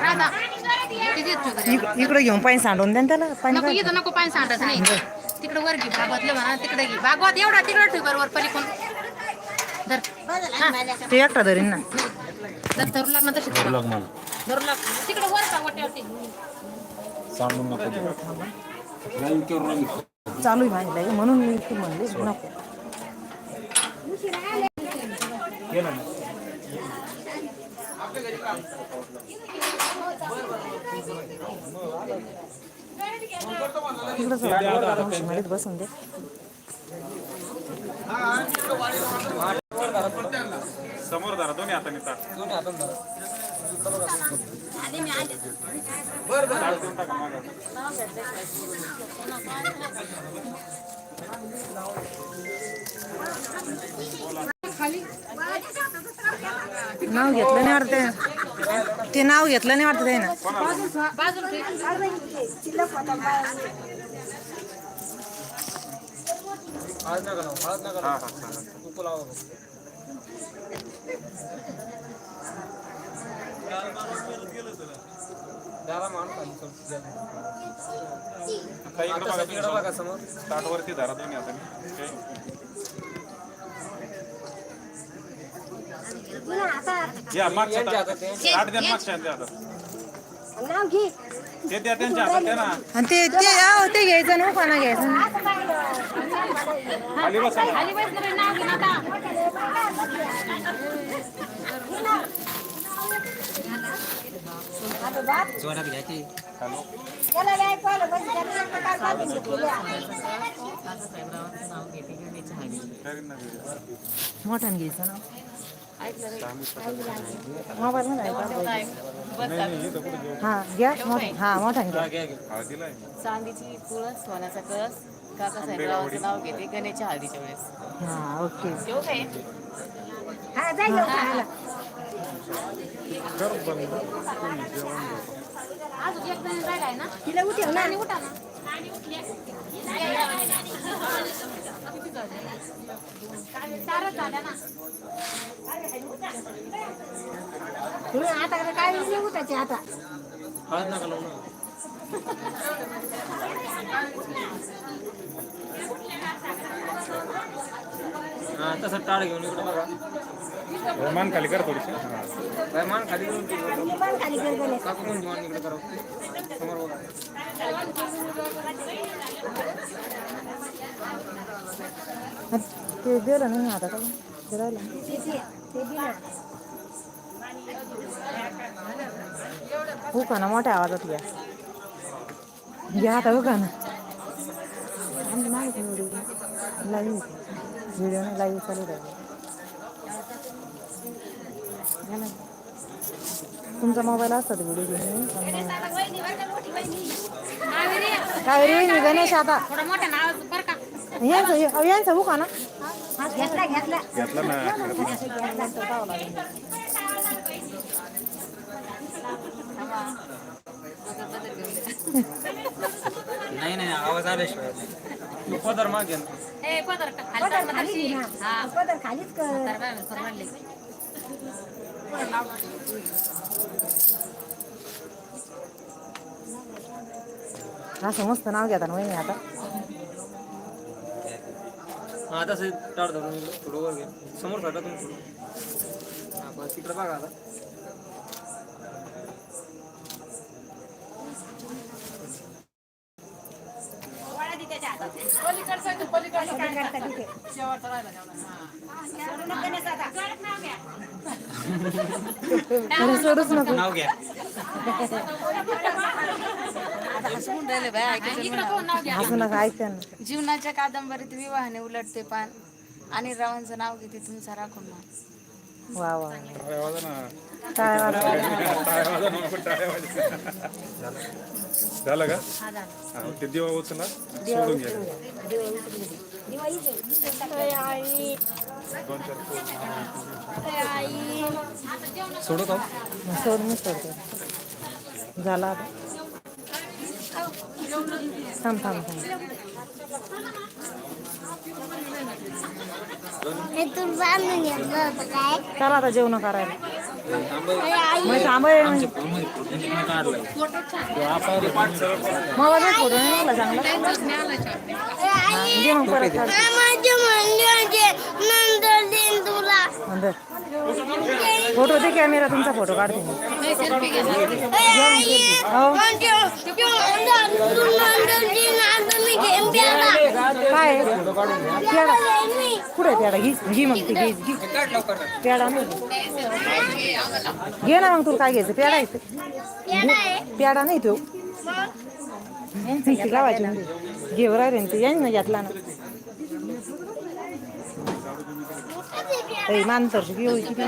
राधा. इकडे घेऊन पाणी सांडून द्या ना त्याला पाणी नको इथं नको पाणी सांडायचं नाही. तिकडे वर घे भागवतलं म्हणा तिकडे घे. भागवत एवढा तिकडे ठेव बरोबर पलीकडून. धर. हा. ते एकटा धरीन ना. धर धरू लाग ना तशी. धरू लाग धरू लाग. तिकडे वर का वाट्यावरती सांडून नको देऊ. राहिली. चालू आहे माझी लाई म्हणून मी तू म्हणली नको. केलं बसून दे समोर धरा दोन्ही हाताने ताट ताट देऊन टाका. नाव घेतलं नाही अर्थ ते नाव घेतलं नाही वाटतं ते ना बाजूला ठेव. हा हा चालेल. काही इकडं बघा तुम्ही. ताटवरती धरा दोन्ही हाताने या मागच्या ताट ताट द्या ना मागच्या हाती हातात. ते द्या त्यांच्या हातात द्या ना. आणि ते ते आहो, ते घ्यायचं ना उखाणा घ्यायचं. ना. खाली बसा करीन. मोठ्यानं घ्यायचं ना. हा घ्या हा आहे. चांदीची तुळस सोन्याचा कळस काकासाहेबरावांचं नाव घेते गणेशच्या हळदीच्या वेळेस हा ओके येऊ काय एक जण राहिलाय ना तिला उठव ना आणि उठा ना आता काय नाही उठायचे आता? तसं टाळ घेऊन इकडे बघा. मान खाली कर थोडीशी. हा. मान खाली करून ठेवू. मी पण खाली काकू मान इकडे करा. समोर बघा. ते दिलं ना आता का फिरायला हो का ना मोठ्या आवाजात घ्या घ्या आता उखाणा आम्ही नाही व्हिडिओ लाईव्ह व्हिडिओ नाही लाईव्ह चालू राहील तुमचा मोबाईल असतात व्हिडिओ घेऊन पण काय रे गणेश आता थोडा मोठा नाव बरं का यांचं यांचं उखाणा घेतला घेतला घेतला ना नाही नाही आवाज आल्याशिवाय तू पदर माग घे ना. ए पदर का खाली टाक ना तशी. हा पदर खालीच कर असं मस्त नाव घेता ना वहिनी आता। हा तसं टाळ धरून थोडं वर घे समोर साठा तुम्ही थोडं। हा बस इकडे बघा आता सोडूच नको। नाव घ्या हसवून राहिले बाय ऐकायचं नका ना जीवनाच्या कादंबरीत विवाहाने उलटते पान. आणि रावांचं नाव घेते तुमचा राखून मान. वा वा. काय. झालं का? हा, ते दिवा उचला सोडून घ्या. दोन चार फूल. सोडू का? सोडूनच सोडते. झाला आता. थांब थांब थांब हे तू बांधून घेतलं होतं काय चला आता जेवण करायला अरे मग थांबय आमच्या फोनमध्ये फोटो त्यांनी मी काढलाय तो आपण मग माझा फोटो नाही मला चांगला त्यांचाच नाही आला चहा. दे मग परत नंतर फोटो दे कॅमेरा तुमचा फोटो काढते हो. काय? पेढा कुठे आहे पेढा घे घे मग ते घे घे. नाही. घे ना मग तुला काय घ्यायचं? पेढा आहे. पेढा नाही तो. म्हणजे घेवर आहे रे ते यांनी ना घेतला ना. ए मानतर घेऊ किती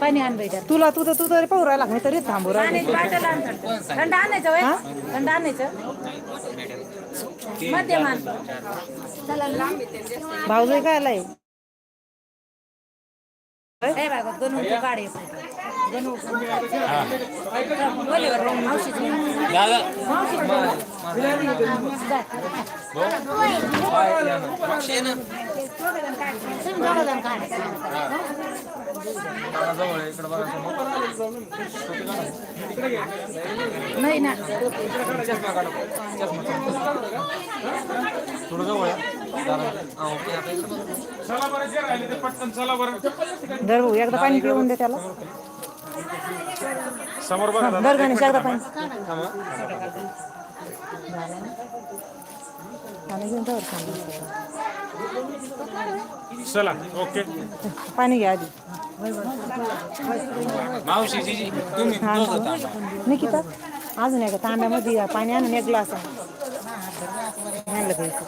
पाणी आण बैठा तुला तू तर तू तरी पाहू राहिला मी तरी थांबू राहिले थंड आणायचं वय थंड आणायचं भाऊजाई काय आलाय नाही ना. थोडं जवळ आहे दादा ओके आता इकडं बघा. चला बरं जे राहिले ते पटकन चला बरं दर भाऊ एकदा पाणी पिऊन दे त्याला समोर बघा दादा. दर गणेश एकदा पाणी पाणी घेऊन त्यावर थांबू. चला ओके पाणी घ्या आधी मावशी जीजी तुम्ही दोघं थांबा. निकिता अजून एका तांब्यामध्ये या पाणी आणून एक ग्लास आणलं घ्यायचं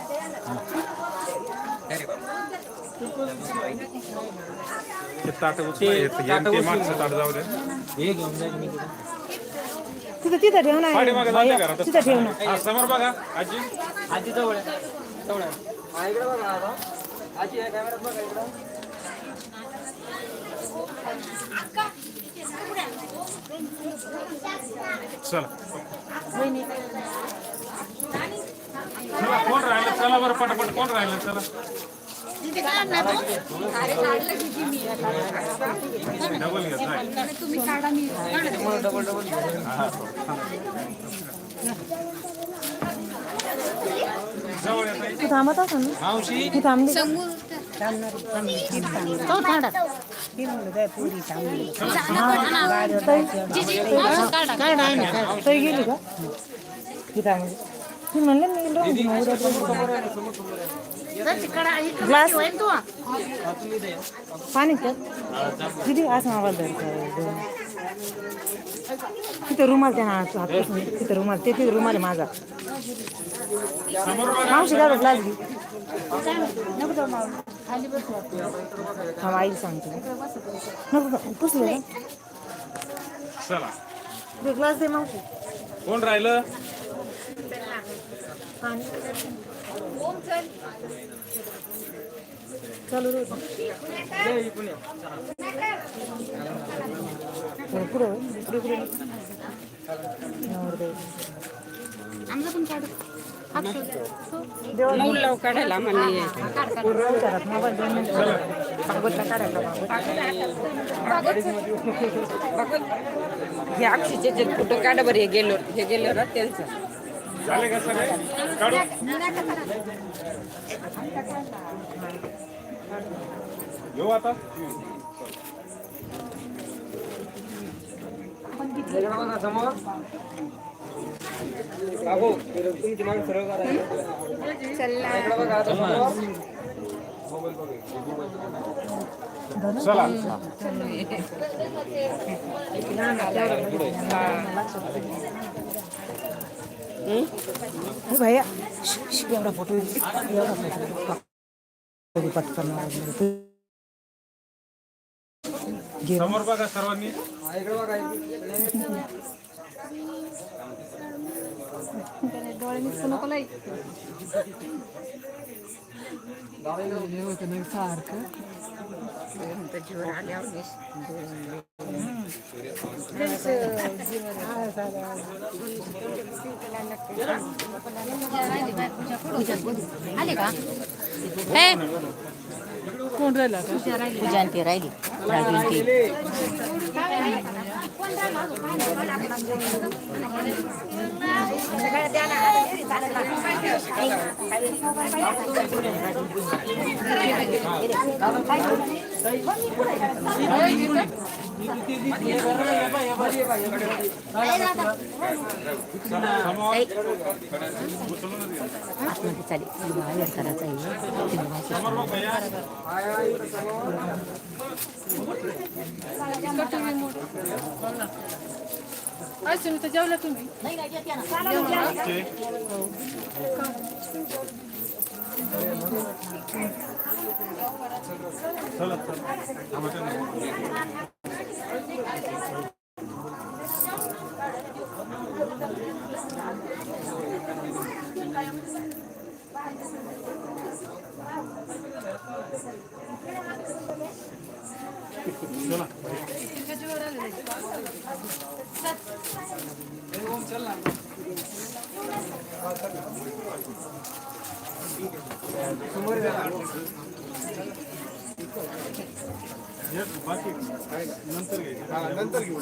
ते ताट ताट जाऊ दे तिथं तिथं ठेव ना पाठीमागे जाऊ दे घरात तिथं ठेव ना हा समोर बघा आजी आजी जवळ चला चला कोण राहिलं चला बरं पटापट कोण राहिलं चला नाही. तू थांबत असेल ना? तू थांबली? तो तरी गेली का? ती थांबली ती ग्लास पाणी का दिदी असं आवाज तिथं रुमाल त्या हात तिथं रुमाल ते तिथं रुमाल आहे माझा मावशी काय ग्लास घे हा आई सांगतो नको पुसले ग्लास दे मावशी कोण राहिलं चालू रे पुढं पुढे पुढे नवरदेव. देवा- काढायला म्हणले पूर्ण विचारात मोबाईल दोन मिनिटं. भागवतला काढायला हे अक्षीचे जे फोटो काढा बरं हे गेलो हे गेलो ना त्यांचं झाले का सगळे? काढू. घेऊ आता. समोर बाबू तुमची सरळ करा चला. भैया श- श- एवढा फोटो एवढा फोटो कधी पटकन घे समोर बघा सर्वांनी हा, इकडे बघा इकडे. आले का कोण राहिला पूजा ते राहिली राहिली आतमध्ये चालेल बाहेर करायचं आहे जेवला तुम्ही चला नंतर घेऊ